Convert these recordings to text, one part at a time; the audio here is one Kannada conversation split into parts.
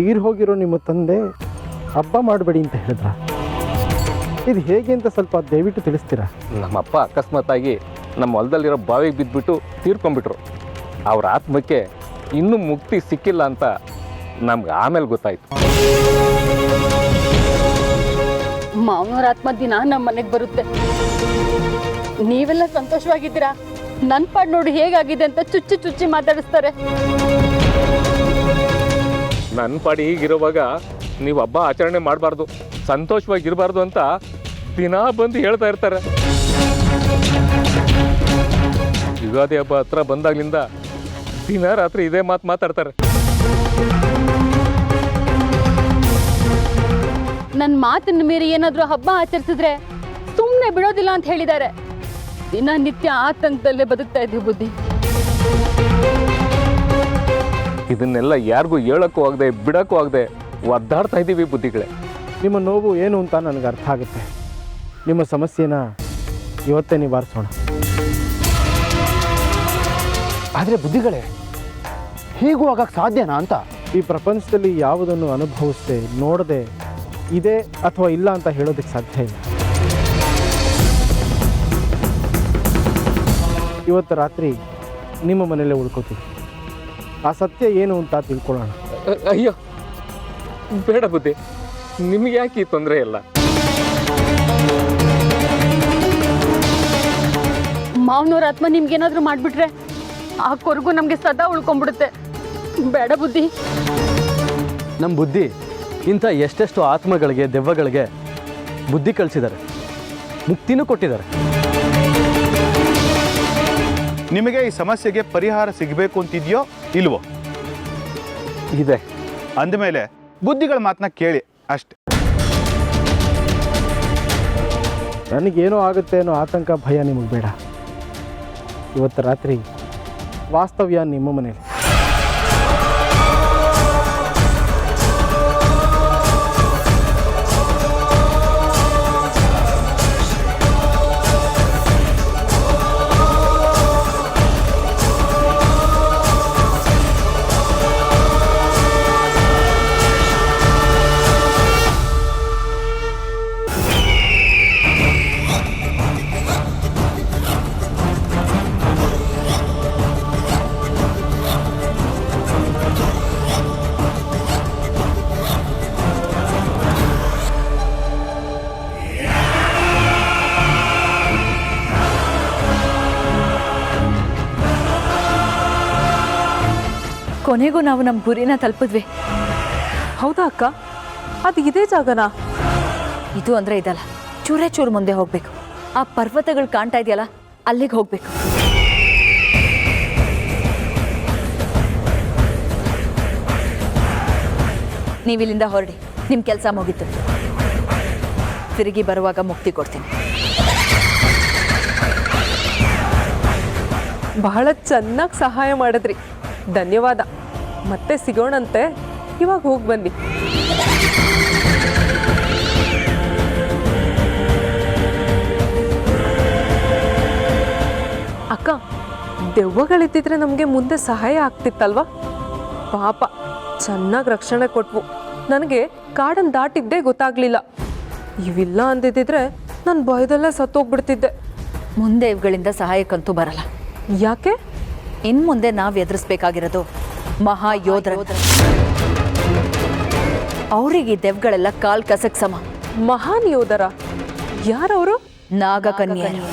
ತೀರ್ ಹೋಗಿರೋ ನಿಮ್ಮ ತಂದೆ ಹಬ್ಬ ಮಾಡಬೇಡಿ ಅಂತ ಹೇಳಿದ್ರ? ಇದು ಹೇಗೆ ಅಂತ ಸ್ವಲ್ಪ ದಯವಿಟ್ಟು ತಿಳಿಸ್ತೀರಾ? ನಮ್ಮಪ್ಪ ಅಕಸ್ಮಾತಾಗಿ ನಮ್ಮ ಹೊಲದಲ್ಲಿರೋ ಬಾವಿಗೆ ಬಿದ್ದುಬಿಟ್ಟು ತೀರ್ಕೊಂಡ್ಬಿಟ್ರು. ಅವ್ರ ಆತ್ಮಕ್ಕೆ ಇನ್ನೂ ಮುಕ್ತಿ ಸಿಕ್ಕಿಲ್ಲ ಅಂತ ನಮ್ಗೆ ಆಮೇಲೆ ಗೊತ್ತಾಯ್ತು. ಮಾವನವ್ರ ಆತ್ಮ ದಿನ ನಮ್ಮ ಮನೆಗೆ ಬರುತ್ತೆ. ನೀವೆಲ್ಲ ಸಂತೋಷವಾಗಿದ್ದೀರಾ? ನನ್ನ ಪಾಡ್ ನೋಡಿ ಹೇಗಾಗಿದೆ ಅಂತ ಚುಚ್ಚಿ ಚುಚ್ಚಿ ಮಾತಾಡಿಸ್ತಾರೆ. ನನ್ನ ಪಾಡಿ ಹೀಗಿರುವಾಗ ನೀವು ಹಬ್ಬ ಆಚರಣೆ ಮಾಡಬಾರ್ದು, ಸಂತೋಷವಾಗಿರಬಾರ್ದು ಅಂತ ದಿನಾ ಬಂದು ಹೇಳ್ತಾ ಇರ್ತಾರೆ. ಯುಗಾದಿ ಹಬ್ಬ ಹತ್ರ ಬಂದಾಗ್ಲಿಂದ ದಿನ ರಾತ್ರಿ ಇದೇ ಮಾತು ಮಾತಾಡ್ತಾರೆ. ನನ್ನ ಮಾತನ್ನ ಮೀರಿ ಏನಾದರೂ ಹಬ್ಬ ಆಚರಿಸಿದ್ರೆ ಸುಮ್ಮನೆ ಬಿಡೋದಿಲ್ಲ ಅಂತ ಹೇಳಿದ್ದಾರೆ. ದಿನನಿತ್ಯ ಆತಂಕದಲ್ಲೇ ಬದುಕ್ತಾ ಇದ್ದೀವಿ ಬುದ್ಧಿ. ಇದನ್ನೆಲ್ಲ ಯಾರಿಗೂ ಹೇಳೋಕ್ಕೂ ಆಗದೆ ಬಿಡೋಕ್ಕೂ ಆಗದೆ ಒದ್ದಾಡ್ತಾ ಇದ್ದೀವಿ ಬುದ್ಧಿಗಳೇ. ನಿಮ್ಮ ನೋವು ಏನು ಅಂತ ನನಗೆ ಅರ್ಥ ಆಗುತ್ತೆ. ನಿಮ್ಮ ಸಮಸ್ಯೆನ ಇವತ್ತೇ ನಿವಾರಿಸೋಣ. ಆದರೆ ಬುದ್ಧಿಗಳೇ ಹೀಗೂ ಆಗಕ್ಕೆ ಸಾಧ್ಯನಾ ಅಂತ? ಈ ಪ್ರಪಂಚದಲ್ಲಿ ಯಾವುದನ್ನು ಅನುಭವಿಸದೆ ನೋಡದೆ ಇದೆ ಅಥವಾ ಇಲ್ಲ ಅಂತ ಹೇಳೋದಕ್ಕೆ ಸಾಧ್ಯ ಇಲ್ಲ. ಇವತ್ತು ರಾತ್ರಿ ನಿಮ್ಮ ಮನೆಯಲ್ಲೇ ಉಳ್ಕೋತೀವಿ. ಆ ಸತ್ಯ ಏನು ಅಂತ ತಿಳ್ಕೊಳ್ಳೋಣ. ಅಯ್ಯೋ ಬೇಡ ಬುದ್ಧಿ. ನಿಮ್ಗೆ ಯಾಕೆ ಈ ತೊಂದರೆ ಇಲ್ಲ? ಮಾವನವ್ರ ಆತ್ಮ ನಿಮ್ಗೇನಾದ್ರೂ ಮಾಡಿಬಿಟ್ರೆ ಆ ಕೊರಗು ನಮಗೆ ಸದಾ ಉಳ್ಕೊಂಡ್ಬಿಡುತ್ತೆ. ಬೇಡ ಬುದ್ಧಿ. ನಮ್ಮ ಬುದ್ಧಿ ಇಂಥ ಎಷ್ಟೆಷ್ಟು ಆತ್ಮಗಳಿಗೆ ದೆವ್ವಗಳಿಗೆ ಬುದ್ಧಿ ಕಳಿಸಿದ್ದಾರೆ. ಮುಕ್ತಿನೂ ಕೊಟ್ಟಿದ್ದಾರೆ. ನಿಮಗೆ ಈ ಸಮಸ್ಯೆಗೆ ಪರಿಹಾರ ಸಿಗಬೇಕು ಅಂತಿದೆಯೋ? ಇಲ್ವೋ? ಇದೆ. ಅಂದಮೇಲೆ ಬುದ್ಧಿಗಳ ಮಾತನ್ನ ಕೇಳಿ ಅಷ್ಟೆ. ನನಗೇನೋ ಆಗುತ್ತೆ ಅನ್ನೋ ಆತಂಕ ಭಯ ನಿಮಗೆ ಬೇಡ. ಇವತ್ತು ರಾತ್ರಿ ವಾಸ್ತವ್ಯ ನಿಮ್ಮ ಮನೇಲಿ. ಕೊನೆಗೂ ನಾವು ನಮ್ಮ ಗುರಿನ ತಲುಪಿದ್ವಿ. ಹೌದಾ ಅಕ್ಕ? ಅದು ಇದೇ ಜಾಗನಾ? ಇದು ಅಂದ್ರೆ ಇದಲ್ಲ ಚೂರೇ ಚೂರು ಮುಂದೆ ಹೋಗ್ಬೇಕು. ಆ ಪರ್ವತಗಳು ಕಾಣ್ತಾ ಇದೆಯಲ್ಲ, ಅಲ್ಲಿಗೆ ಹೋಗ್ಬೇಕು. ನೀವಿಲ್ಲಿಂದ ಹೊರಡಿ ನಿಮ್ಮ ಕೆಲಸ ಮುಗೀತು. ತಿರುಗಿ ಬರುವಾಗ ಮುಕ್ತಿ ಕೊಡ್ತೀನಿ. ಬಹಳ ಚೆನ್ನಾಗಿ ಸಹಾಯ ಮಾಡಿದ್ರಿ. ಧನ್ಯವಾದ. ಮತ್ತೆ ಸಿಗೋಣಂತೆ. ಇವಾಗ ಹೋಗಿ ಬನ್ನಿ. ಅಕ್ಕ ದೆವ್ವಗಳಿದ್ದಿದ್ರೆ ನಮಗೆ ಮುಂದೆ ಸಹಾಯ ಆಗ್ತಿತ್ತಲ್ವಾ? ಪಾಪ ಚೆನ್ನಾಗಿ ರಕ್ಷಣೆ ಕೊಟ್ವು. ನನಗೆ ಕಾಡನ್ನು ದಾಟಿದ್ದೇ ಗೊತ್ತಾಗ್ಲಿಲ್ಲ. ಇವಿಲ್ಲ ಅಂದಿದ್ದಿದ್ರೆ ನಾನು ಭಯದಲ್ಲೇ ಸತ್ತೋಗ್ಬಿಡ್ತಿದ್ದೆ. ಮುಂದೆ ಇವುಗಳಿಂದ ಸಹಾಯಕ್ಕಂತೂ ಬರಲ್ಲ. ಯಾಕೆ? ಇನ್ನು ಮುಂದೆ ನಾವು ಎದುರಿಸ್ಬೇಕಾಗಿರೋದು ಮಹಾ ಯೋಧರ ಅವ್ರಿಗೆ ದೆವ್ಗಳೆಲ್ಲ ಕಾಲ್ ಕಸಕ್ ಸಮ. ಮಹಾನ್ ಯೋಧರ? ಯಾರವರು? ನಾಗಕನ್ಯೆಯರು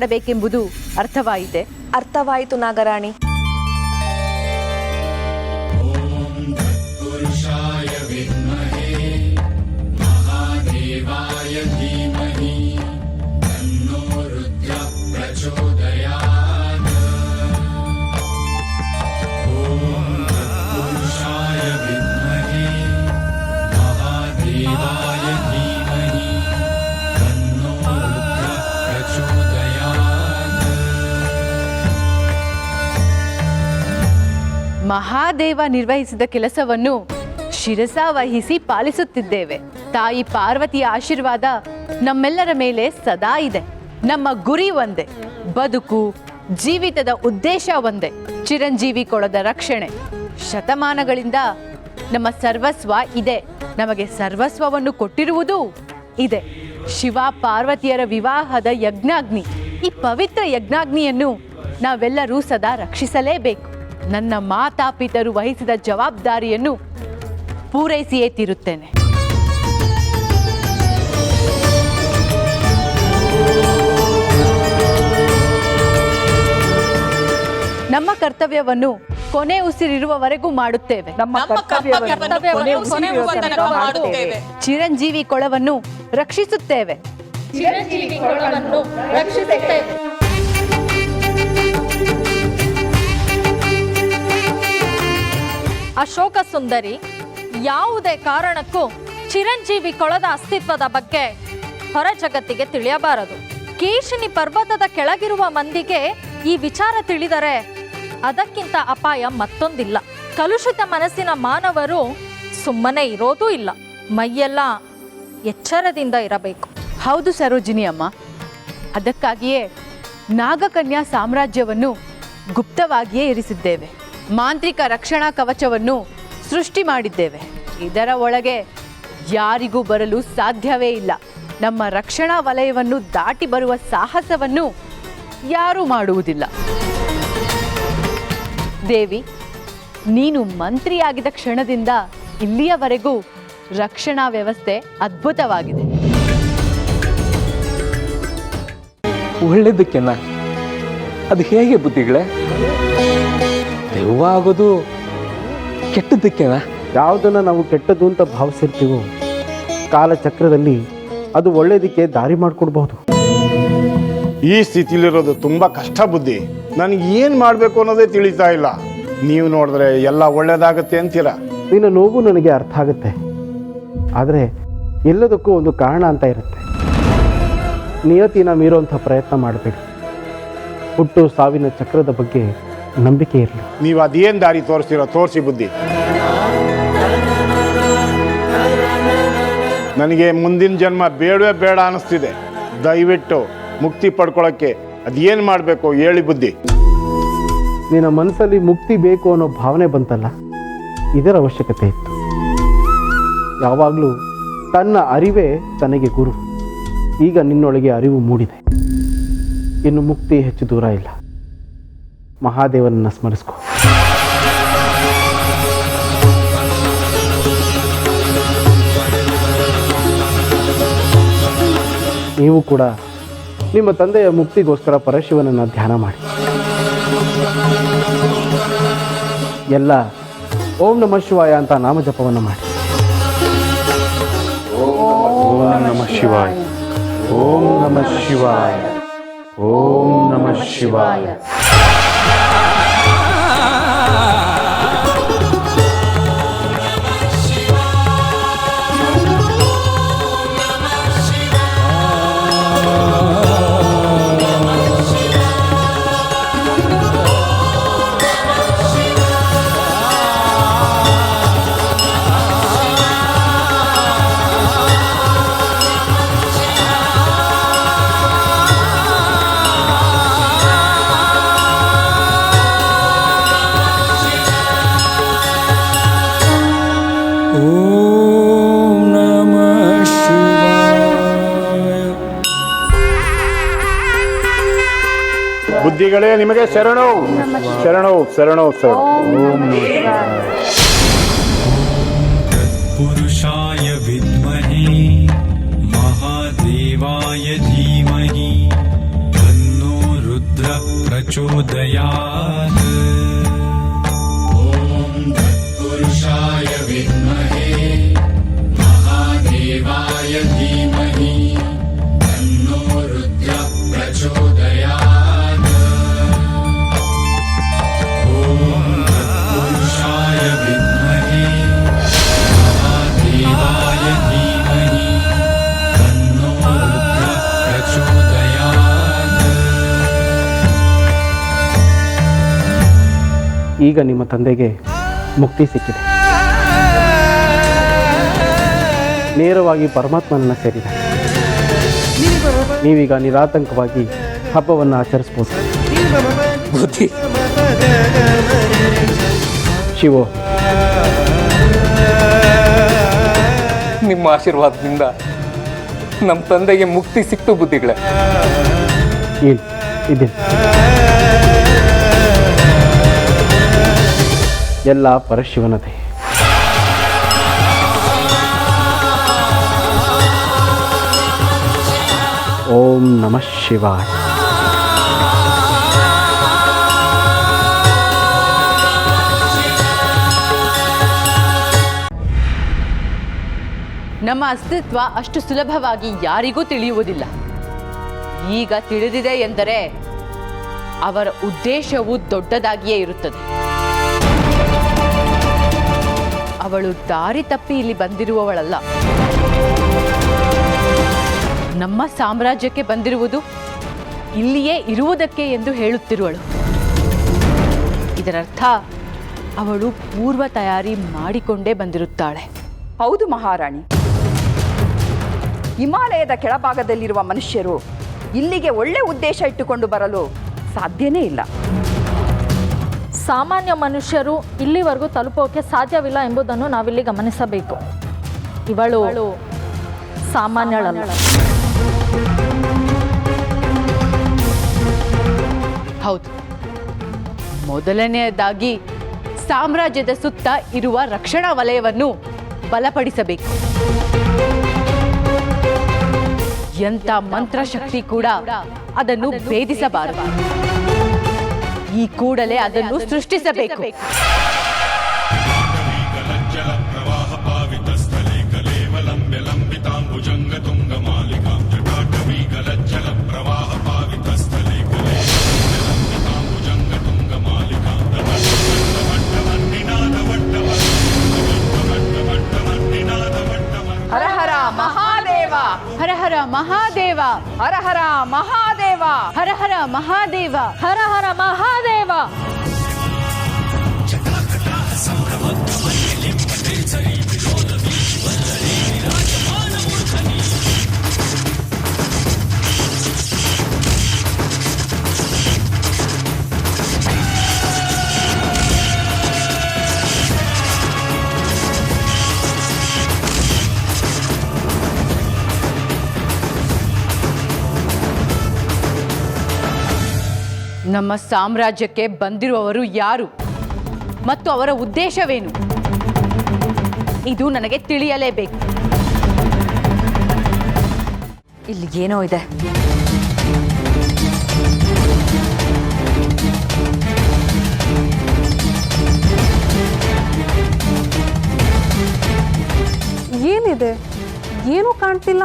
ಮಾಡಬೇಕೆಂಬುದು ಅರ್ಥವಾಯಿತೆ. ಅರ್ಥವಾಯಿತು ನಾಗರಾಣಿ. ಮಹಾದೇವ ನಿರ್ವಹಿಸಿದ ಕೆಲಸವನ್ನು ಶಿರಸ ವಹಿಸಿ ಪಾಲಿಸುತ್ತಿದ್ದೇವೆ. ತಾಯಿ ಪಾರ್ವತಿಯ ಆಶೀರ್ವಾದ ನಮ್ಮೆಲ್ಲರ ಮೇಲೆ ಸದಾ ಇದೆ. ನಮ್ಮ ಗುರಿ ಒಂದೇ, ಬದುಕು, ಜೀವಿತದ ಉದ್ದೇಶ ಒಂದೇ, ಚಿರಂಜೀವಿ ಕೊಳದ ರಕ್ಷಣೆ. ಶತಮಾನಗಳಿಂದ ನಮ್ಮ ಸರ್ವಸ್ವ ಇದೆ. ನಮಗೆ ಸರ್ವಸ್ವವನ್ನು ಕೊಟ್ಟಿರುವುದು ಇದೆ. ಶಿವ ಪಾರ್ವತಿಯರ ವಿವಾಹದ ಯಜ್ಞಾಗ್ನಿ, ಈ ಪವಿತ್ರ ಯಜ್ಞಾಗ್ನಿಯನ್ನು ನಾವೆಲ್ಲರೂ ಸದಾ ರಕ್ಷಿಸಲೇಬೇಕು. ನನ್ನ ಮಾತಾಪಿತರು ವಹಿಸಿದ ಜವಾಬ್ದಾರಿಯನ್ನು ಪೂರೈಸಿಯೇ ತೀರುತ್ತೇನೆ. ನಮ್ಮ ಕರ್ತವ್ಯವನ್ನು ಕೊನೆ ಉಸಿರಿರುವವರೆಗೂ ಮಾಡುತ್ತೇವೆ. ನಮ್ಮ ಕರ್ತವ್ಯವನ್ನು ಕೊನೆ ಉಸಿರಿರುವವರೆಗೂ ಮಾಡುತ್ತೇವೆ. ಚಿರಂಜೀವಿ ಕೊಳವನ್ನು ರಕ್ಷಿಸುತ್ತೇವೆ. ಅಶೋಕ ಸುಂದರಿ, ಯಾವುದೇ ಕಾರಣಕ್ಕೂ ಚಿರಂಜೀವಿ ಕೊಳದ ಅಸ್ತಿತ್ವದ ಬಗ್ಗೆ ಹೊರ ಜಗತ್ತಿಗೆ ತಿಳಿಯಬಾರದು. ಕೇಶಿನಿ ಪರ್ವತದ ಕೆಳಗಿರುವ ಮಂದಿಗೆ ಈ ವಿಚಾರ ತಿಳಿದರೆ ಅದಕ್ಕಿಂತ ಅಪಾಯ ಮತ್ತೊಂದಿಲ್ಲ. ಕಲುಷಿತ ಮನಸ್ಸಿನ ಮಾನವರು ಸುಮ್ಮನೆ ಇರೋದೂ ಇಲ್ಲ. ಮೈಯೆಲ್ಲ ಎಚ್ಚರದಿಂದ ಇರಬೇಕು. ಹೌದು ಸರೋಜಿನಿ ಅಮ್ಮ. ಅದಕ್ಕಾಗಿಯೇ ನಾಗಕನ್ಯಾ ಸಾಮ್ರಾಜ್ಯವನ್ನು ಗುಪ್ತವಾಗಿಯೇ ಇರಿಸಿದ್ದೇವೆ. ಮಾಂತ್ರಿಕ ರಕ್ಷಣಾ ಕವಚವನ್ನು ಸೃಷ್ಟಿ ಮಾಡಿದ್ದೇವೆ. ಇದರ ಒಳಗೆ ಯಾರಿಗೂ ಬರಲು ಸಾಧ್ಯವೇ ಇಲ್ಲ. ನಮ್ಮ ರಕ್ಷಣಾ ವಲಯವನ್ನು ದಾಟಿ ಬರುವ ಸಾಹಸವನ್ನು ಯಾರೂ ಮಾಡುವುದಿಲ್ಲ. ದೇವಿ, ನೀನು ಮಂತ್ರಿಯಾಗಿದ ಕ್ಷಣದಿಂದ ಇಲ್ಲಿಯವರೆಗೂ ರಕ್ಷಣಾ ವ್ಯವಸ್ಥೆ ಅದ್ಭುತವಾಗಿದೆ. ಒಳ್ಳೇದಕ್ಕೆನ ಅದು ಹೇಗೆ ಬುದ್ಧಿಗಳೇ? ದೆವ್ವ ಆಗೋದು ಕೆಟ್ಟದ್ದಕ್ಕೆನಾ? ಯಾವುದನ್ನು ನಾವು ಕೆಟ್ಟದ್ದು ಅಂತ ಭಾವಿಸಿರ್ತೀವೋ ಕಾಲಚಕ್ರದಲ್ಲಿ ಅದು ಒಳ್ಳೇದಕ್ಕೆ ದಾರಿ ಮಾಡಿಕೊಡ್ಬಹುದು. ಈ ಸ್ಥಿತಿಲಿರೋದು ತುಂಬ ಕಷ್ಟ ಬುದ್ಧಿ. ನನಗೆ ಏನು ಮಾಡಬೇಕು ಅನ್ನೋದೇ ತಿಳಿತಾ ಇಲ್ಲ. ನೀವು ನೋಡಿದ್ರೆ ಎಲ್ಲ ಒಳ್ಳೇದಾಗತ್ತೆ ಅಂತೀರಾ? ನಿನ್ನ ನೋವು ನನಗೆ ಅರ್ಥ ಆಗುತ್ತೆ. ಆದರೆ ಎಲ್ಲದಕ್ಕೂ ಒಂದು ಕಾರಣ ಅಂತ ಇರುತ್ತೆ. ನಿಯತಿನ ಮೀರುವಂಥ ಪ್ರಯತ್ನ ಮಾಡಬೇಡಿ. ಹುಟ್ಟು ಸಾವಿನ ಚಕ್ರದ ಬಗ್ಗೆ ನಂಬಿಕೆ ಇರಲಿ. ನೀವು ಅದೇನು ದಾರಿ ತೋರಿಸ್ತೀರ ತೋರಿಸಿ ಬುದ್ಧಿ. ನನಗೆ ಮುಂದಿನ ಜನ್ಮ ಬೇಡವೇ ಬೇಡ ಅನ್ನಿಸ್ತಿದೆ ದಯವಿಟ್ಟು ಮುಕ್ತಿ ಪಡ್ಕೊಳ್ಳೋಕ್ಕೆ ಅದೇನು ಮಾಡಬೇಕು ಹೇಳಿ ಬುದ್ಧಿ. ನಿನ್ನ ಮನಸ್ಸಲ್ಲಿ ಮುಕ್ತಿ ಬೇಕು ಅನ್ನೋ ಭಾವನೆ ಬಂತಲ್ಲ? ಇದರ ಅವಶ್ಯಕತೆ ಇತ್ತು. ಯಾವಾಗಲೂ ತನ್ನ ಅರಿವೇ ತನಗೆ ಗುರು. ಈಗ ನಿನ್ನೊಳಗೆ ಅರಿವು ಮೂಡಿದೆ. ಇನ್ನು ಮುಕ್ತಿ ಹೆಚ್ಚು ದೂರ ಇಲ್ಲ. ಮಹಾದೇವನನ್ನು ಸ್ಮರಿಸ್ಕೊ. ನೀವು ಕೂಡ ನಿಮ್ಮ ತಂದೆಯ ಮುಕ್ತಿಗೋಸ್ಕರ ಪರಶಿವನನ್ನು ಧ್ಯಾನ ಮಾಡಿ. ಎಲ್ಲ ಓಂ ನಮ ಶಿವಾಯ ಅಂತ ನಾಮಜಪವನ್ನು ಮಾಡಿ. ಓಂ ನಮ ಶಿವಾಯ. ಓಂ ನಮ ಶಿವಾಯ. ಓಂ ನಮ ಶಿವಾಯ. ಗೌರಿಗಳೇ ನಿಮಗೆ ಶರಣವು ಶರಣವು ಶರಣವು ಶರಣ ಓಂ ಪುರುಷಾಯ ವಿದ್ಮಹಿ ಮಹಾದೇವಾಯ ಧೀಮಹಿ ತನ್ನೋ ರುದ್ರ ಪ್ರಚೋದಯಾತ್ ಓಂ ತತ್ಪುರುಷಾಯ ವಿದ್ಮಹೆ ಮಹಾದೇವಾಯ ಧೀಮಹಿ ಈಗ ನಿಮ್ಮ ತಂದೆಗೆ ಮುಕ್ತಿ ಸಿಕ್ಕಿದೆ. ನೇರವಾಗಿ ಪರಮಾತ್ಮನನ್ನು ಸೇರಿದೆ. ನೀವೀಗ ನಿರಾತಂಕವಾಗಿ ಹಬ್ಬವನ್ನು ಆಚರಿಸ್ಬೋದು ಬುದ್ಧಿ. ಶಿವು. ನಿಮ್ಮ ಆಶೀರ್ವಾದದಿಂದ ನಮ್ಮ ತಂದೆಗೆ ಮುಕ್ತಿ ಸಿಕ್ತು ಬುದ್ಧಿಗಳೇ. ಇಲ್ಲಿ ಇದ್ದೀನಿ ಎಲ್ಲ ಪರಶಿವನತೆ ಓಂ ನಮಃ ಶಿವಾಯ. ನಮ್ಮ ಅಸ್ತಿತ್ವ ಅಷ್ಟು ಸುಲಭವಾಗಿ ಯಾರಿಗೂ ತಿಳಿಯುವುದಿಲ್ಲ. ಈಗ ತಿಳಿದಿದೆ ಎಂದರೆ ಅವರ ಉದ್ದೇಶವು ದೊಡ್ಡದಾಗಿಯೇ ಇರುತ್ತದೆ. ಅವಳು ದಾರಿ ತಪ್ಪಿ ಇಲ್ಲಿ ಬಂದಿರುವವಳಲ್ಲ. ನಮ್ಮ ಸಾಮ್ರಾಜ್ಯಕ್ಕೆ ಬಂದಿರುವುದು ಇಲ್ಲಿಯೇ ಇರುವುದಕ್ಕೆ ಎಂದು ಹೇಳುತ್ತಿರುವಳು. ಇದರರ್ಥ ಅವಳು ಪೂರ್ವ ತಯಾರಿ ಮಾಡಿಕೊಂಡೇ ಬಂದಿರುತ್ತಾಳೆ. ಹೌದು ಮಹಾರಾಣಿ. ಹಿಮಾಲಯದ ಕೆಳಭಾಗದಲ್ಲಿರುವ ಮನುಷ್ಯರು ಇಲ್ಲಿಗೆ ಒಳ್ಳೆ ಉದ್ದೇಶ ಇಟ್ಟುಕೊಂಡು ಬರಲು ಸಾಧ್ಯನೇ ಇಲ್ಲ. ಸಾಮಾನ್ಯ ಮನುಷ್ಯರು ಇಲ್ಲಿವರೆಗೂ ತಲುಪೋಕೆ ಸಾಧ್ಯವಿಲ್ಲ ಎಂಬುದನ್ನು ನಾವಿಲ್ಲಿ ಗಮನಿಸಬೇಕು. ಇವಳು ಸಾಮಾನ್ಯಳಲ್ಲ. ಹೌದು. ಮೊದಲನೆಯದಾಗಿ ಸಾಮ್ರಾಜ್ಯದ ಸುತ್ತ ಇರುವ ರಕ್ಷಣಾ ವಲಯವನ್ನು ಬಲಪಡಿಸಬೇಕು. ಎಂಥ ಮಂತ್ರಶಕ್ತಿ ಕೂಡ ಅದನ್ನು ಭೇದಿಸಬಾರದು. ಈ ಕೂಡಲೇ ಅದನ್ನು ಸೃಷ್ಟಿಸಬೇಕು. ಹರ ಹರ ಮಹಾದೇವ. ಹರ ಹರ ಮಹಾದೇವ. ಹರ ಹರ ಮಹಾದೇವ ಹರ ಹರ ಮಹಾದೇವ. ಹರ ಹರ ಮಹಾದೇವ. ನಮ್ಮ ಸಾಮ್ರಾಜ್ಯಕ್ಕೆ ಬಂದಿರುವವರು ಯಾರು? ಮತ್ತು ಅವರ ಉದ್ದೇಶವೇನು? ಇದು ನನಗೆ ತಿಳಿಯಲೇಬೇಕು. ಇಲ್ಲಿ ಏನೋ ಇದೆ. ಏನಿದೆ? ಏನೂ ಕಾಣ್ತಿಲ್ಲ.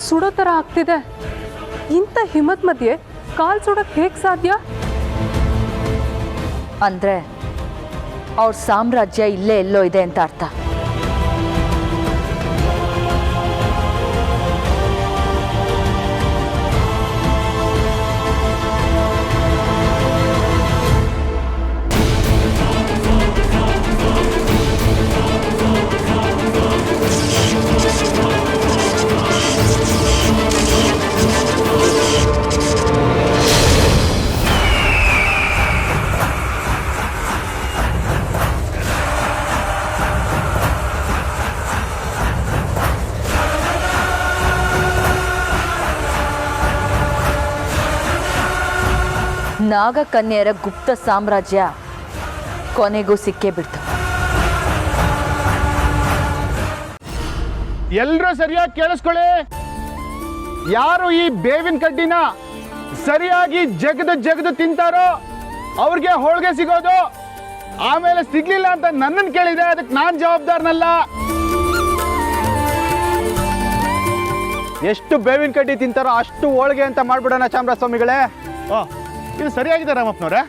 ಕಾಲ್ ಸುಡೋ ಥರ ಆಗ್ತಿದೆ. ಇಂಥ ಹಿಮದ ಮಧ್ಯೆ ಕಾಲು ಸುಡೋಕ್ಕೆ ಹೇಗೆ ಸಾಧ್ಯ? ಅಂದರೆ, ಅವ್ರ ಸಾಮ್ರಾಜ್ಯ ಇಲ್ಲೇ ಎಲ್ಲೋ ಇದೆ ಅಂತ ಅರ್ಥ. ನಾಗಕನ್ಯರ ಗುಪ್ತ ಸಾಮ್ರಾಜ್ಯ ಕೊನೆಗೂ ಸಿಕ್ಕೇ ಬಿಡ್ತು. ಎಲ್ಲರೂ ಸರಿಯಾಗಿ ಕೇಳಿಸ್ಕೊಳ್ಳಿ. ಯಾರು ಈ ಬೇವಿನ ಕಡ್ಡಿನ ಸರಿಯಾಗಿ ಜಗದು ಜಗದು ತಿಂತಾರೋ ಅವ್ರಿಗೆ ಹೋಳಿಗೆ ಸಿಗೋದು ಆಮೇಲೆ ಸಿಗ್ಲಿಲ್ಲ ಅಂತ ನನ್ನನ್ನು ಕೇಳಿದೆ ಅದಕ್ಕೆ ನಾನು ಜವಾಬ್ದಾರನಲ್ಲ. ಎಷ್ಟು ಬೇವಿನ ಕಡ್ಡಿ ತಿಂತಾರೋ ಅಷ್ಟು ಹೋಳಿಗೆ ಅಂತ ಮಾಡ್ಬಿಡೋಣ ಚಾಮರಾಜಸ್ವಾಮಿಗಳೇ. ಓ ಇದು ಸರಿಯಾಗಿದೆ ರಾಮಪ್ಪನವ್ರೆ.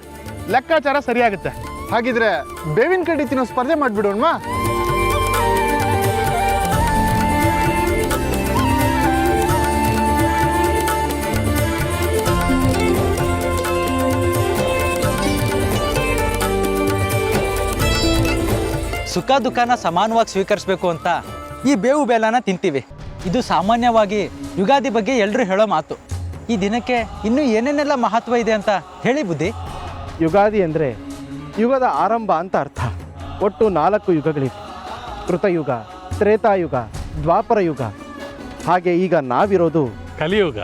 ಲೆಕ್ಕಾಚಾರ ಸರಿಯಾಗುತ್ತೆ. ಹಾಗಿದ್ರೆ ಬೇವಿನ ಕಡ್ಡಿ ತಿನ್ನೋ ಸ್ಪರ್ಧೆ ಮಾಡಿಬಿಡೋಣವಾ ಸುಖ ದುಃಖನ ಸಮಾನವಾಗಿ ಸ್ವೀಕರಿಸಬೇಕು ಅಂತ ಈ ಬೇವು ಬೆಲ್ಲನ ತಿಂತೀವಿ. ಇದು ಸಾಮಾನ್ಯವಾಗಿ ಯುಗಾದಿ ಬಗ್ಗೆ ಎಲ್ಲರೂ ಹೇಳೋ ಮಾತು. ಈ ದಿನಕ್ಕೆ ಇನ್ನೂ ಏನೇನೆಲ್ಲ ಮಹತ್ವ ಇದೆ ಅಂತ ಹೇಳಿ ಬುದ್ಧಿ? ಯುಗಾದಿ ಅಂದರೆ ಯುಗದ ಆರಂಭ ಅಂತ ಅರ್ಥ. ಒಟ್ಟು ನಾಲ್ಕು ಯುಗಗಳಿವೆ. ಕೃತಯುಗ ತ್ರೇತಾಯುಗ ದ್ವಾಪರ ಯುಗ ಹಾಗೆ ಈಗ ನಾವಿರೋದು ಕಲಿಯುಗ.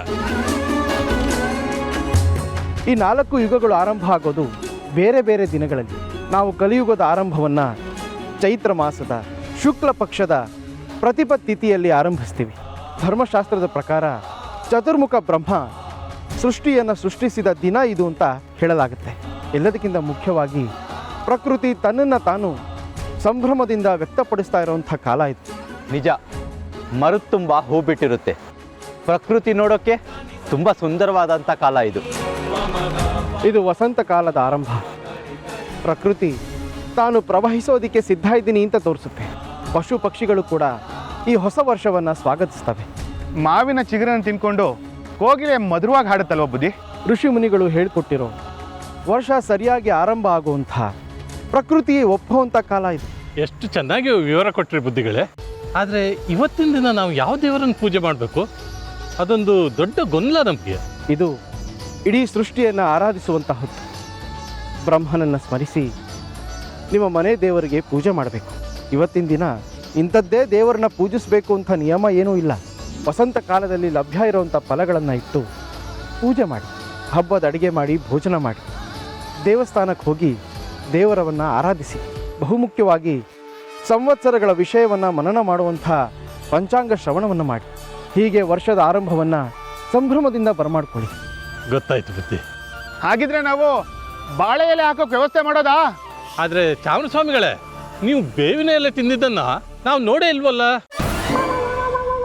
ಈ ನಾಲ್ಕು ಯುಗಗಳು ಆರಂಭ ಆಗೋದು ಬೇರೆ ಬೇರೆ ದಿನಗಳಲ್ಲಿ. ನಾವು ಕಲಿಯುಗದ ಆರಂಭವನ್ನು ಚೈತ್ರ ಮಾಸದ ಶುಕ್ಲ ಪಕ್ಷದ ಪ್ರತಿಪತ್ತಿಥಿಯಲ್ಲಿ ಆರಂಭಿಸ್ತೀವಿ. ಧರ್ಮಶಾಸ್ತ್ರದ ಪ್ರಕಾರ ಚತುರ್ಮುಖ ಬ್ರಹ್ಮ ಸೃಷ್ಟಿಯನ್ನು ಸೃಷ್ಟಿಸಿದ ದಿನ ಇದು ಅಂತ ಹೇಳಲಾಗುತ್ತೆ. ಎಲ್ಲದಕ್ಕಿಂತ ಮುಖ್ಯವಾಗಿ ಪ್ರಕೃತಿ ತನ್ನನ್ನು ತಾನು ಸಂಭ್ರಮದಿಂದ ವ್ಯಕ್ತಪಡಿಸ್ತಾ ಇರುವಂಥ ಕಾಲ ಇದು. ನಿಜ ಮರು ತುಂಬ ಹೂ ಬಿಟ್ಟಿರುತ್ತೆ ಪ್ರಕೃತಿ ನೋಡೋಕ್ಕೆ ತುಂಬ ಸುಂದರವಾದಂಥ ಕಾಲ ಇದು. ಇದು ವಸಂತ ಕಾಲದ ಆರಂಭ. ಪ್ರಕೃತಿ ತಾನು ಪ್ರವಹಿಸೋದಕ್ಕೆ ಸಿದ್ಧ ಇದ್ದೀನಿ ಅಂತ ತೋರಿಸುತ್ತೆ. ಪಶು ಪಕ್ಷಿಗಳು ಕೂಡ ಈ ಹೊಸ ವರ್ಷವನ್ನು ಸ್ವಾಗತಿಸ್ತವೆ. ಮಾವಿನ ಚಿಗುರನ್ನು ತಿನ್ಕೊಂಡು ಕೋಗಿಲೆ ಮಧುರವಾಗಿ ಹಾಡುತ್ತಲ್ವ ಬುದ್ಧಿ? ಋಷಿ ಮುನಿಗಳು ಹೇಳ್ಕೊಟ್ಟಿರೋ ವರ್ಷ ಸರಿಯಾಗಿ ಆರಂಭ ಆಗುವಂಥ ಪ್ರಕೃತಿ ಒಪ್ಪುವಂಥ ಕಾಲ ಇದು. ಎಷ್ಟು ಚೆನ್ನಾಗಿ ವಿವರ ಕೊಟ್ಟಿರಿ ಬುದ್ಧಿಗಳೇ. ಆದರೆ ಇವತ್ತಿನ ದಿನ ನಾವು ಯಾವ ದೇವರನ್ನು ಪೂಜೆ ಮಾಡಬೇಕು? ಅದೊಂದು ದೊಡ್ಡ ಗೊಂದಲ ನಮಗೆ. ಇದು ಇಡೀ ಸೃಷ್ಟಿಯನ್ನು ಆರಾಧಿಸುವಂತಹ ಹೊತ್ತು ಬ್ರಹ್ಮನನ್ನು ಸ್ಮರಿಸಿ ನಿಮ್ಮ ಮನೆ ದೇವರಿಗೆ ಪೂಜೆ ಮಾಡಬೇಕು. ಇವತ್ತಿನ ದಿನ ಇಂಥದ್ದೇ ದೇವರನ್ನ ಪೂಜಿಸಬೇಕು ಅಂತ ನಿಯಮ ಏನೂ ಇಲ್ಲ. ವಸಂತ ಕಾಲದಲ್ಲಿ ಲಭ್ಯ ಇರುವಂಥ ಫಲಗಳನ್ನು ಇಟ್ಟು ಪೂಜೆ ಮಾಡಿ ಹಬ್ಬದ ಅಡುಗೆ ಮಾಡಿ ಭೋಜನ ಮಾಡಿ ದೇವಸ್ಥಾನಕ್ಕೆ ಹೋಗಿ ದೇವರವನ್ನು ಆರಾಧಿಸಿ ಬಹುಮುಖ್ಯವಾಗಿ ಸಂವತ್ಸರಗಳ ವಿಷಯವನ್ನು ಮನನ ಮಾಡುವಂಥ ಪಂಚಾಂಗ ಶ್ರವಣವನ್ನು ಮಾಡಿ ಹೀಗೆ ವರ್ಷದ ಆರಂಭವನ್ನು ಸಂಭ್ರಮದಿಂದ ಬರಮಾಡ್ಕೊಳ್ಳಿ. ಗೊತ್ತಾಯ್ತು ಬುದ್ಧಿ ಹಾಗಿದ್ರೆ ನಾವು ಬಾಳೆ ಎಲೆ ಹಾಕೋಕೆ ವ್ಯವಸ್ಥೆ ಮಾಡೋದಾ? ಆದರೆ ಚಾಮರಸ್ವಾಮಿಗಳೇ ನೀವು ಬೇವಿನ ಎಲೆ ತಿಂದಿದ್ದನ್ನು ನಾವು ನೋಡೇ ಇಲ್ವಲ್ಲ?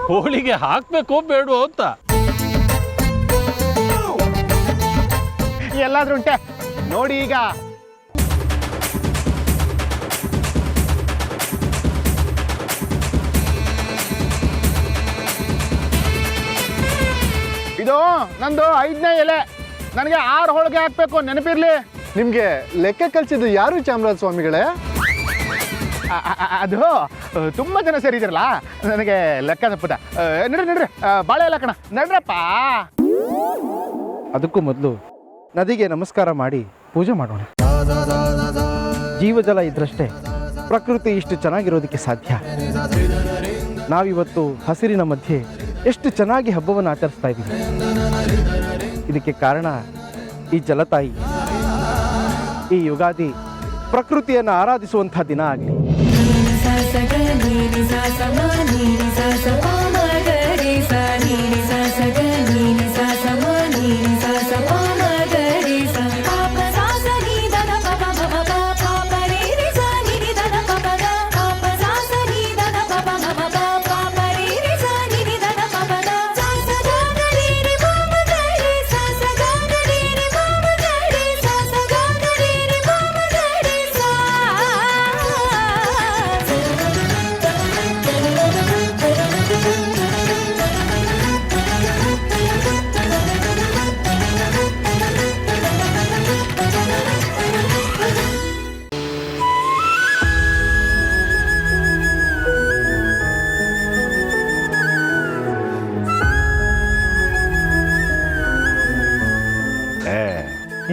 ಹೋಳಿಗೆ ಹಾಕ್ಬೇಕು ಬೇಡು ಅಂತ. ಎಲ್ಲಾದ್ರೂ ಉಂಟೆ? ನೋಡಿ ಈಗ. ಇದು ನಂದು ಐದನೇ ಎಲೆ. ನನಗೆ ಆರು ಹೋಳಿಗೆ ಹಾಕ್ಬೇಕು. ನೆನಪಿರ್ಲಿ? ನಿಮ್ಗೆ ಲೆಕ್ಕ ಕಲಿಸಿದ್ದು ಯಾರು ಚಾಮರಾಜ ಸ್ವಾಮಿಗಳೇ? ಅದು ತುಂಬ ಜನ ಸೇರಿದಿರಲ್ಲ ನನಗೆ ಲೆಕ್ಕ ತಪ್ಪುತ್ತ ನಡ್ರಿ ನಡ್ರಿ. ಬಾಳೆ ಎಲ್ಲ ಕಣ. ನಡ್ರಪ್ಪ. ಅದಕ್ಕೂ ಮೊದಲು ನದಿಗೆ ನಮಸ್ಕಾರ ಮಾಡಿ ಪೂಜೆ ಮಾಡೋಣ. ಜೀವಜಲ ಇದ್ರಷ್ಟೇ ಪ್ರಕೃತಿ ಇಷ್ಟು ಚೆನ್ನಾಗಿರೋದಕ್ಕೆ ಸಾಧ್ಯ. ನಾವಿವತ್ತು ಹಸಿರಿನ ಮಧ್ಯೆ ಎಷ್ಟು ಚೆನ್ನಾಗಿ ಹಬ್ಬವನ್ನು ಆಚರಿಸ್ತಾ ಇದ್ದೀವಿ. ಇದಕ್ಕೆ ಕಾರಣ ಈ ಜಲತಾಯಿ. ಈ ಯುಗಾದಿ ಪ್ರಕೃತಿಯನ್ನು ಆರಾಧಿಸುವಂಥ ದಿನ ಆಗಲಿ. सगळी निजा समानी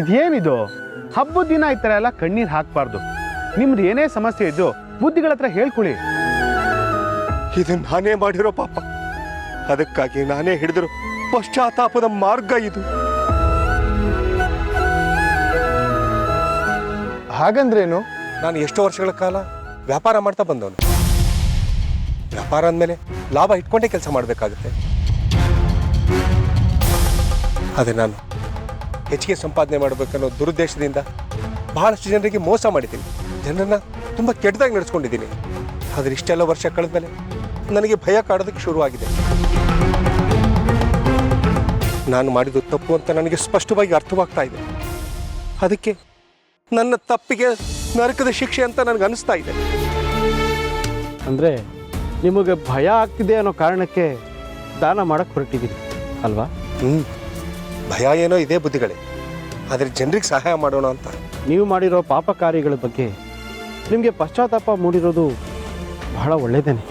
ಇದೇನಿದು ಹಬ್ಬದ ದಿನ ಈ ಥರ ಎಲ್ಲ ಕಣ್ಣೀರು ಹಾಕಬಾರ್ದು. ನಿಮ್ದು ಏನೇ ಸಮಸ್ಯೆ ಇದ್ದು ಬುದ್ಧಿಗಳ ಹತ್ರ ಹೇಳ್ಕೊಳ್ಳಿ. ಇದು ನಾನೇ ಮಾಡಿರೋ ಪಾಪ. ಅದಕ್ಕಾಗಿ ನಾನೇ ಹಿಡಿದ್ರು ಪಶ್ಚಾತ್ತಾಪದ ಮಾರ್ಗ ಇದು. ಹಾಗಂದ್ರೇನು? ನಾನು ಎಷ್ಟೋ ವರ್ಷಗಳ ಕಾಲ ವ್ಯಾಪಾರ ಮಾಡ್ತಾ ಬಂದವನು. ವ್ಯಾಪಾರ ಅಂದಮೇಲೆ ಲಾಭ ಇಟ್ಕೊಂಡೇ ಕೆಲಸ ಮಾಡಬೇಕಾಗುತ್ತೆ. ಅದೇ ನಾನು ಹೆಚ್ಚಿಗೆ ಸಂಪಾದನೆ ಮಾಡಬೇಕನ್ನೋ ದುರುದ್ದೇಶದಿಂದ ಬಹಳಷ್ಟು ಜನರಿಗೆ ಮೋಸ ಮಾಡಿದ್ದೀನಿ. ಜನರನ್ನು ತುಂಬ ಕೆಟ್ಟದಾಗಿ ನಡೆಸ್ಕೊಂಡಿದ್ದೀನಿ. ಆದರೆ ಇಷ್ಟೆಲ್ಲ ವರ್ಷ ಕಳೆದ್ಮೇಲೆ ನನಗೆ ಭಯ ಕಾಡೋದಕ್ಕೆ ಶುರುವಾಗಿದೆ. ನಾನು ಮಾಡಿದ್ದು ತಪ್ಪು ಅಂತ ನನಗೆ ಸ್ಪಷ್ಟವಾಗಿ ಅರ್ಥವಾಗ್ತಾ ಇದೆ. ಅದಕ್ಕೆ ನನ್ನ ತಪ್ಪಿಗೆ ನರಕದ ಶಿಕ್ಷೆ ಅಂತ ನನಗೆ ಅನಿಸ್ತಾ ಇದೆ. ಅಂದರೆ ನಿಮಗೆ ಭಯ ಆಗ್ತಿದೆ ಅನ್ನೋ ಕಾರಣಕ್ಕೆ ದಾನ ಮಾಡಕ್ಕೆ ಹೊರಟಿದ್ದೀನಿ ಅಲ್ವಾ? ಹ್ಞೂ ಭಯ ಏನೋ ಇದೆ ಬುದ್ಧಿಗಳೇ. ಆದರೆ ಜನರಿಗೆ ಸಹಾಯ ಮಾಡೋಣ ಅಂತ. ನೀವು ಮಾಡಿರೋ ಪಾಪ ಕಾರ್ಯಗಳ ಬಗ್ಗೆ ನಿಮಗೆ ಪಶ್ಚಾತ್ತಾಪ ಮೂಡಿರೋದು ಬಹಳ ಒಳ್ಳೆಯದೇನೆ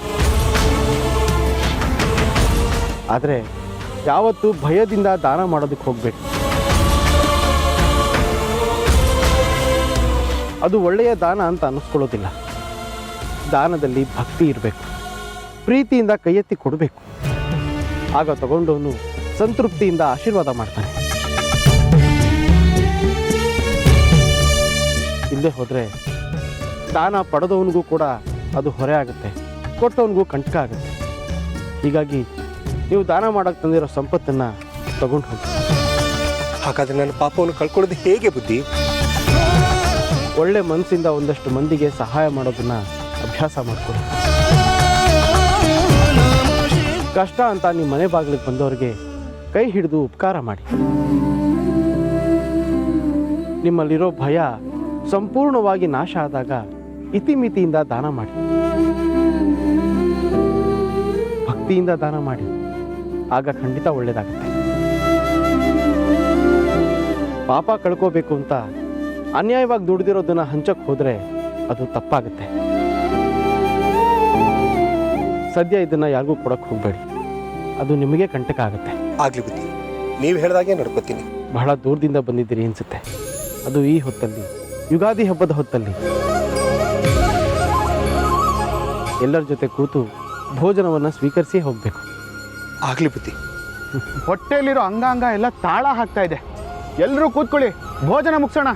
ಆದರೆ ಯಾವತ್ತೂ ಭಯದಿಂದ ದಾನ ಮಾಡೋದಕ್ಕೆ ಹೋಗಬೇಕು ಅದು ಒಳ್ಳೆಯ ದಾನ ಅಂತ ಅನ್ನಿಸ್ಕೊಳ್ಳೋದಿಲ್ಲ. ದಾನದಲ್ಲಿ ಭಕ್ತಿ ಇರಬೇಕು. ಪ್ರೀತಿಯಿಂದ ಕೈ ಎತ್ತಿ ಕೊಡಬೇಕು. ಆಗ ತಗೊಂಡವನು ಸಂತೃಪ್ತಿಯಿಂದ ಆಶೀರ್ವಾದ ಮಾಡ್ತಾನೆ. ಇಲ್ಲದೆ ಹೋದರೆ ದಾನ ಪಡೆದವನಿಗೂ ಕೂಡ ಅದು ಹೊರೆ ಆಗುತ್ತೆ. ಕೊಟ್ಟವನಿಗೂ ಕಂಟಕ ಆಗುತ್ತೆ. ಹೀಗಾಗಿ ನೀವು ದಾನ ಮಾಡೋಕ್ಕೆ ತಂದಿರೋ ಸಂಪತ್ತನ್ನು ತಗೊಂಡು ಹೋಗಿ. ಹಾಗಾದರೆ ನನ್ನ ಪಾಪವನ್ನು ಕಳ್ಕೊಳ್ಳೋದು ಹೇಗೆ ಬುದ್ಧಿ? ಒಳ್ಳೆ ಮನಸ್ಸಿಂದ ಒಂದಷ್ಟು ಮಂದಿಗೆ ಸಹಾಯ ಮಾಡೋದನ್ನು ಅಭ್ಯಾಸ ಮಾಡಿಕೊಡಿ ಕಷ್ಟ ಅಂತ ನಿಮ್ಮ ಮನೆ ಬಾಗಿಲಿಗೆ ಬಂದವರಿಗೆ ಕೈ ಹಿಡಿದು ಉಪಕಾರ ಮಾಡಿ. ನಿಮ್ಮಲ್ಲಿರೋ ಭಯ ಸಂಪೂರ್ಣವಾಗಿ ನಾಶ ಆದಾಗ ಇತಿಮಿತಿಯಿಂದ ದಾನ ಮಾಡಿ. ಭಕ್ತಿಯಿಂದ ದಾನ ಮಾಡಿ. ಆಗ ಖಂಡಿತ ಒಳ್ಳೆಯದಾಗುತ್ತೆ ಪಾಪ ಕಳ್ಕೋಬೇಕು ಅಂತ ಅನ್ಯಾಯವಾಗಿ ದುಡ್ದಿರೋದನ್ನ ಹಂಚಕ್ಕೆ ಹೋದರೆ ಅದು ತಪ್ಪಾಗುತ್ತೆ. ಸದ್ಯ ಇದನ್ನ ಯಾರಿಗೂ ಕೊಡಕ್ಕೆ ಹೋಗಬೇಡಿ. ಅದು ನಿಮಗೆ ಕಂಟಕ ಆಗುತ್ತೆ. ಆಗ್ಲಿ ಬುದ್ಧಿ. ನೀವು ಹೇಳಿದಾಗೆ ನಡ್ಕೋತೀನಿ. ಬಹಳ ದೂರದಿಂದ ಬಂದಿದ್ದೀರಿ ಅನ್ಸುತ್ತೆ. ಅದು ಈ ಹೊತ್ತಲ್ಲಿ ಯುಗಾದಿ ಹಬ್ಬದ ಹೊತ್ತಲ್ಲಿ. ಎಲ್ಲರ ಜೊತೆ ಕೂತು ಭೋಜನವನ್ನು ಸ್ವೀಕರಿಸಿ ಹೋಗಬೇಕು. ಆಗ್ಲಿ ಬುದ್ಧಿ. ಹೊಟ್ಟೆಯಲ್ಲಿರೋ ಅಂಗಾಂಗ ಎಲ್ಲ ತಾಳ ಹಾಕ್ತಾ ಇದೆ. ಎಲ್ಲರೂ ಕೂತ್ಕೊಳ್ಳಿ ಭೋಜನ ಮುಗಿಸೋಣ.